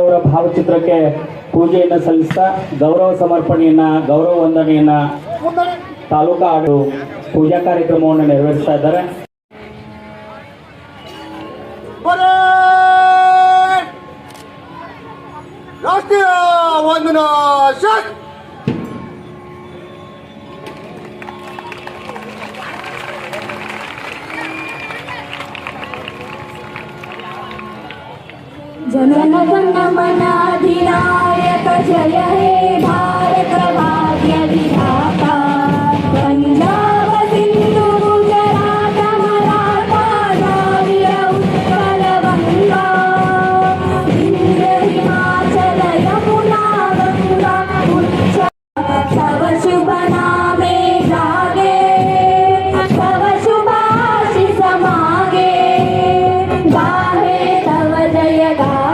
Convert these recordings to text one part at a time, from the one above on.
ಅವರ ಭಾವಚಿತ್ರಕ್ಕೆ ಪೂಜೆಯನ್ನು ಸಲ್ಲಿಸ್ತಾ ಗೌರವ ಸಮರ್ಪಣೆಯನ್ನ ಗೌರವ ವಂದನೆಯನ್ನ ತಾಲೂಕಾ ಆಡು ಪೂಜಾ ಕಾರ್ಯಕ್ರಮವನ್ನು ನೆರವೇರಿಸ್ತಾ ಇದ್ದಾರೆ ರಾಷ್ಟ್ರೀಯ जनगणमनाधिनायक जय हे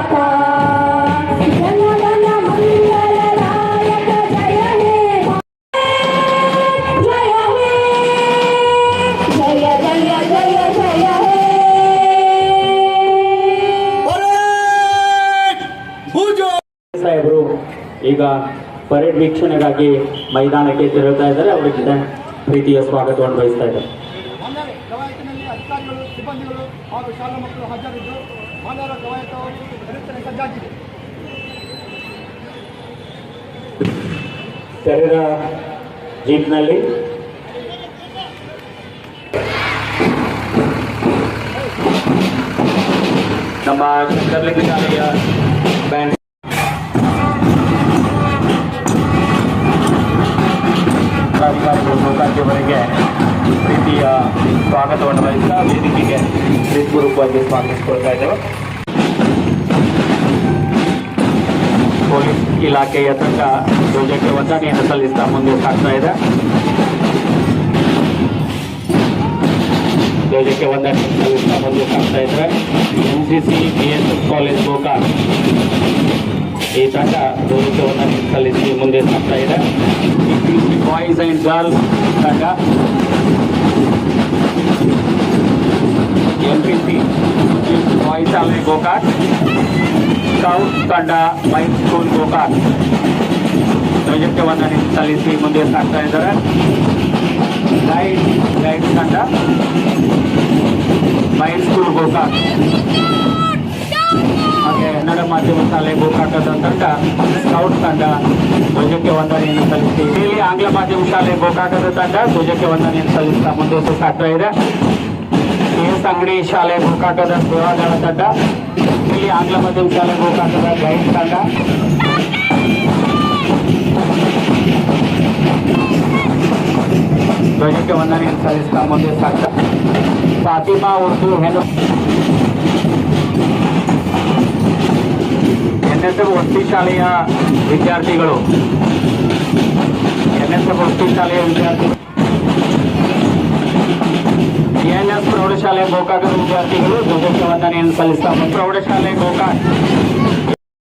जय जय राम जय जय रायक जय हो जय हो जय जय जय जय जय हो परेड हुजो साहेबرو ಈಗ ಪರೇಡ್ ವೀಕ್ಷಣೆಗಾಗಿ ಮೈದಾನಕ್ಕೆ ತೆರಳ್ತಾ ಇದ್ದಾರೆ ಅವರಿಗೆ ಪ್ರೀತಿಯ ಸ್ವಾಗತವನ್ನು ಬಯಸತಾ ಇದ್ದಾರೆ ವಿದ್ಯಾರ್ಥಿಗಳು ಹಾಗೂ ಶಾಲಾ ಮಕ್ಕಳು ಹಾಜರಿದ್ದು ಮಾನವರ ಕವಾಯತ ಕಾರ್ಯಕ್ರಮ ಸಜ್ಜಾಗಿದೆ ತೆರೆದ ಜೀಪ್ನಲ್ಲಿ ನಮ್ಮ ಕರ್ಲಿಂಗ ಶಾಲೆಯ ಅವರಿಗೆ ಪ್ರೀತಿಯ ಸ್ವಾಗತವನ್ನು ವಹಿಸ್ತಾ ವೇದಿಕೆಗೆ ಪ್ರೀತಿಪೂರ್ವಕವಾಗಿ ಸ್ವಾಗತಿಸಿಕೊಳ್ತಾ ಇದ್ದೇವೆ ಪೊಲೀಸ್ ಇಲಾಖೆಯ ತಂಡ ಧ್ವಜಕ್ಕೆ ವಂದನೆಯನ್ನು ಸಲ್ಲಿಸ್ತಾ ಮುಂದೆ ಸಾಗ್ತಾ ಇದೆ ಧ್ವಜಕ್ಕೆ ವಂದನೆ ಸಲ್ಲಿಸ್ತಾ ಮುಂದೆ ಸಾಗ್ತಾ ಇದ್ದಾರೆ N C C B S S college ಮೂಲಕ ಈ ತಂಡ ಧೋರಿತವನ್ನು ಸಲ್ಲಿಸಿ ಮುಂದೆ ಸಾಗ್ತಾ ಇದೆ ಬಾಯ್ಸ್ ಆ್ಯಂಡ್ ಗರ್ಲ್ಸ್ ತಂಡ ಎನ್ ಪಿ ಸಿ ಬಾಯ್ಸ್ ಶಾಲೆ ಗೋಕಾಕ್ ಸ್ಕೌಟ್ ತಂಡ ಮೈ ಸ್ಕೂಲ್ ಗೋಕಾಕ್ ಧ್ವಜತ್ವವನ್ನು ಸಲ್ಲಿಸಿ ಮುಂದೆ ಸಾಗ್ತಾ ಇದ್ದಾರೆ ಗೈಡ್ ಗೈಡ್ ತಂಡ ಮೈ ಸ್ಕೂಲ್ ಗೋಕಾಕ್ અને નડા માધ્યમિક શાળાએ બોકાકાડંડા જોજેકે વંદરી નમલિથી ઇલી આંગલા માધ્યમિક શાળાએ બોકાકાડંડા જોજેકે વંદરી નમલિથી સદિષ્ટા મુંડેશા કરતા રહે છે નસંગડી શાળાએ બોકાકાડંડા સેવા ગાણાટડા ઇલી આંગલા માધ્યમિક શાળાએ બોકાકાડંડા ગાઈસ તાંડા જોજેકે વંદરી નમલિથી સદિષ્ટા મુંડેશા કરતા સાતિમા ઉર્દુ હેનો ಎನ್ ಎಸ್ ಎಫ್ ವಸತಿ ಶಾಲೆಯ ವಿದ್ಯಾರ್ಥಿಗಳು ಎನ್ ಎಸ್ ಎಫ್ ವಸತಿ ಶಾಲೆಯ ವಿದ್ಯಾರ್ಥಿಗಳು ಎನ್ ಎಸ್ ಪ್ರೌಢಶಾಲೆ ಗೋಕಾಕದ ವಿದ್ಯಾರ್ಥಿಗಳು ಧ್ವಜಕ್ಕೆ ವಂದನೆಯನ್ನು ಸಲ್ಲಿಸ್ತಾ ಪ್ರೌಢಶಾಲೆ ಗೋಕಾಕ್